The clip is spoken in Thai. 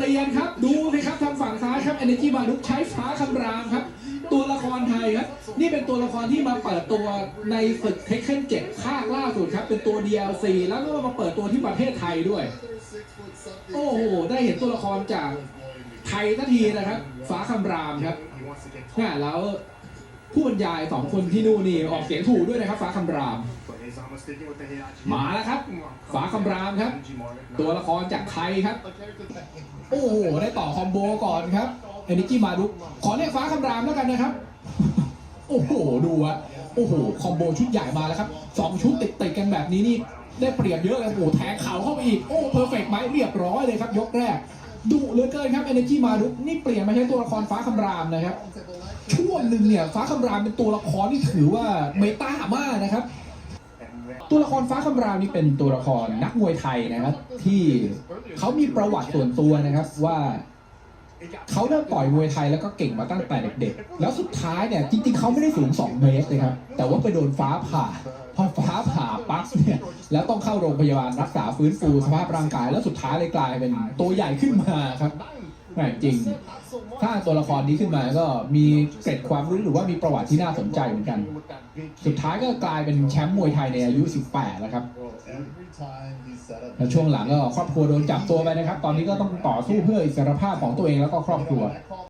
เปลี่ยนครับ ดูนะครับทางฝั่งซ้ายครับ Energy มาลุกใช้ฟ้าคำรามครับ ตัวละครไทยครับ นี่เป็นตัวละครที่มาเปิดตัวในศึกเทคเ e นเจ็ดภาคล่าสุดครับ เป็นตัว DLC แล้วก็มาเปิดตัวที่ประเทศไทยด้วย โอ้โห ได้เห็นตัวละครจากไทยสักทีนะครับ ฟ้าคำรามครับน่แล้วผู้บรรยายสองคนที่นู่นนี่ออกเสียงถูกด้วยนะครับ ฟ้าคำราม มาแล้วครับฟ้าคำรามครับ ตัวละครจากไทยครับ โอ้โห ได้ต่อคอมโบก่อนครับเอนิจิมาดุขอเรียกฟ้าคำรามแล้วกันนะครับ โอ้โห ดูอะโอ้โห คอมโบชุดใหญ่มาแล้วครับสองชุดติดติดๆกันแบบนี้นี่ ได้เปรียบเยอะเลยโอ้โหแทงเข่าเข้าไปอีก โอ้ เพอร์เฟกต์ไหมเรียบร้อยเลยครับยกแรกดุเหลือเกินครับ Energy มาดุนี่เปลี่ยนมาใช้ตัวละครฟ้าคำรามนะครับ ช่วงหนึ่งเนี่ย ฟ้าคำรามเป็นตัวละครที่ถือว่าเมตามากนะครับ ตัวละครฟ้าคำรามนี่เป็นตัวละครนักมวยไทยนะครับ ที่เขามีประวัติส่วนตัวนะครับว่าเขาเริ่มต่อยมวยไทยแล้วก็เก่งมาตั้งแต่เด็กๆ แล้วสุดท้ายเนี่ยจริงๆเขาไม่ได้สูง 2 เมตรเลยครับ แต่ว่าไปโดนฟ้าผ่า พอฟ้าผ่าปั๊บเนี่ย แล้วต้องเข้าโรงพยาบาลรักษาฟื้นฟูสภาพร่างกาย แล้วสุดท้ายเลยกลายเป็นตัวใหญ่ขึ้นมาครับ ม่จริง ถ้าตัวละครนี้ขึ้นมาก็มีเกร็ดความรู้หรือว่ามีประวัติที่น่าสนใจเหมือนกัน สุดท้ายก็กลายเป็นแชมป์มวยไทยในอายุ 18 แล้วครับแล้วช่วงหลังก็ครอบครัวโดนจับตัวไปนะครับ ตอนนี้ก็ต้องต่อสู้เพื่ออิสรภาพของตัวเองแล้วก็ครอบครัว